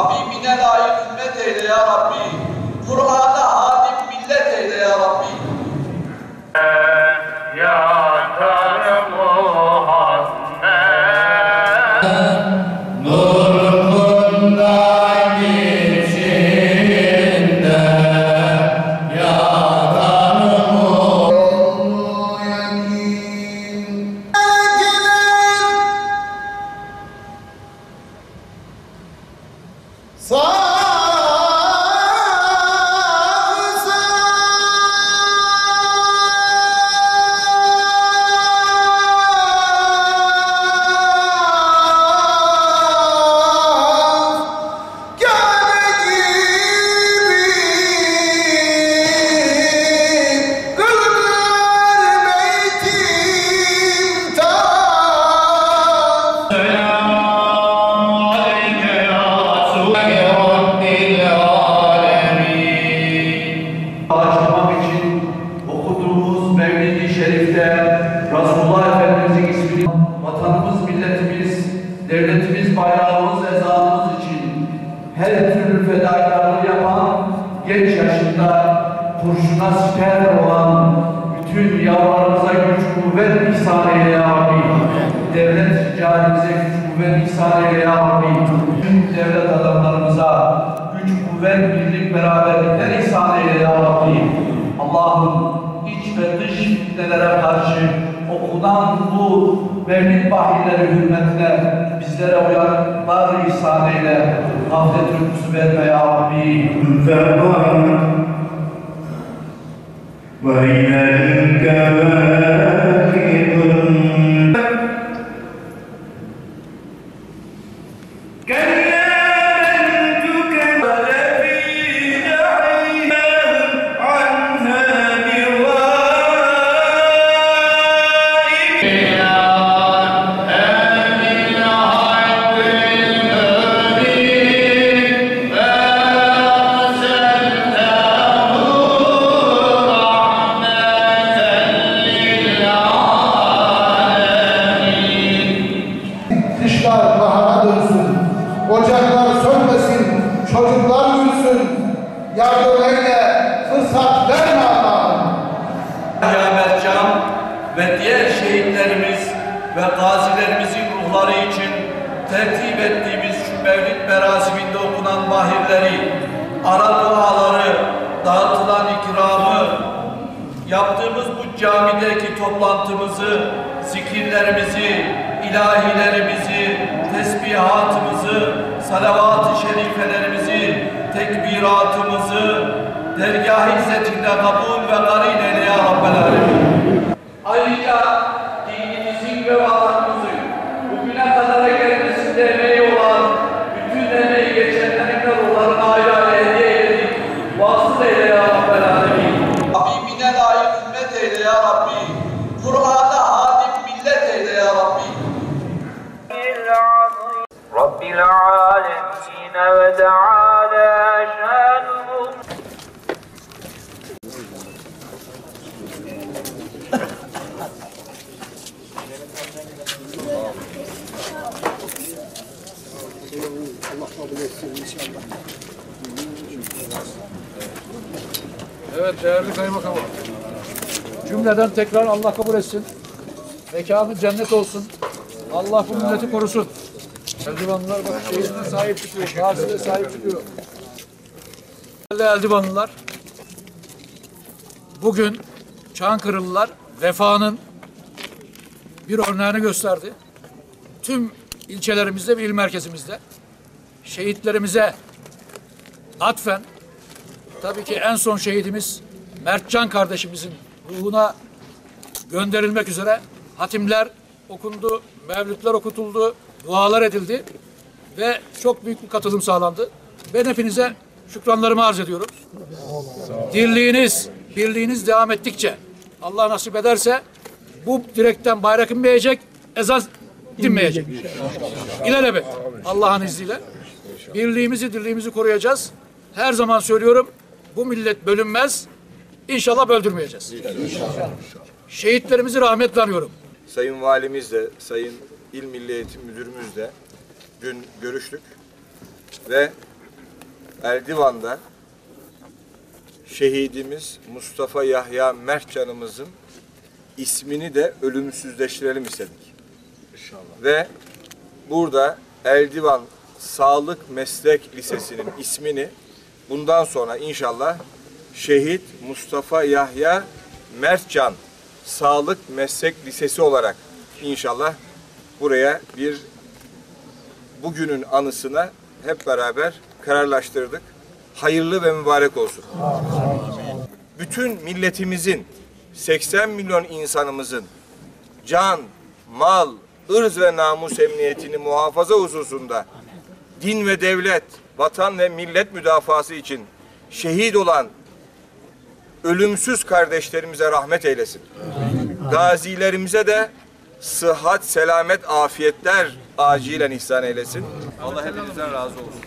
Habibine layık ümmet eyle ya Rabbi. Kur'an'a hadim millet eyle ya Rabbi. Yatar Muhammed kurşuna siper olan bütün yavrularımıza güç kuvvet ihsan eyle ya Rabbi. Devlet ricalimize güç kuvvet ihsan eyle ya Rabbi. Tüm devlet adamlarımıza güç kuvvet, birlik, beraberlikler ihsan eyle ya Rabbi. Allah'ım iç ve dış fitnelere karşı okunan bu mevlid bahirleri hürmetine bizlere uyanıklar ihsan eyle. Gaflet uykusu verme ya Rabbi. وإذا الكواكب ocaklar sönmesin, çocuklar gülsün. Yardım eyle, fırsat verme Allah'ım. Yahya Mercan ve diğer şehitlerimiz ve gazilerimizin ruhları için tertip ettiğimiz şu mevlid merasiminde okunan mahirleri, ara duaları, dağıtılan ikramı, yaptığımız bu camideki toplantımızı, zikirlerimizi, ilahilerimizi, tesbihatımızı, salavat-ı şerifelerimizi, tekbiratımızı, dergâh izzetinde kabul ve karin eyle ya Rabbel Alemin. Ayrıca dinimizin ve vatanımızın Evet değerli kaymakamım. Cümleden tekrar Allah kabul etsin. Mekanı cennet olsun. Allah bu milleti korusun. Eldivanlılar bak şehidine sahip çıkıyor. Gazile sahip çıkıyor. Değerli Eldivanlılar. Bugün Çankırılılar vefanın bir örneğini gösterdi. Tüm ilçelerimizde ve il merkezimizde şehitlerimize atfen Tabii ki en son şehidimiz Mertcan kardeşimizin ruhuna gönderilmek üzere hatimler okundu, mevlütler okutuldu, dualar edildi ve çok büyük bir katılım sağlandı. Ben hepinize şükranlarımı arz ediyorum. Dirliğiniz, birliğiniz devam ettikçe Allah nasip ederse bu direkten bayrak inmeyecek, ezan dinmeyecek. İlelebet Allah'ın izniyle. Birliğimizi, dirliğimizi koruyacağız. Her zaman söylüyorum bu millet bölünmez. İnşallah böldürmeyeceğiz. Şehitlerimizi rahmetle anıyorum. Sayın Valimizle, Sayın İl Milli Eğitim Müdürümüzle dün görüştük. ve Erdivan'da şehidimiz Mustafa Yahya Mertcan'ımızın ismini de ölümsüzleştirelim istedik. İnşallah. Ve burada Eldivan Sağlık Meslek Lisesi'nin ismini bundan sonra inşallah Şehit Mustafa Yahya Mertcan Sağlık Meslek Lisesi olarak inşallah buraya bir bugünün anısına hep beraber kararlaştırdık. Hayırlı ve mübarek olsun. Bütün milletimizin 80 milyon insanımızın can, mal, ırz ve namus emniyetini muhafaza hususunda din ve devlet, vatan ve millet müdafası için şehit olan ölümsüz kardeşlerimize rahmet eylesin. Gazilerimize de sıhhat, selamet, afiyetler acilen ihsan eylesin. Allah hepinizden razı olsun.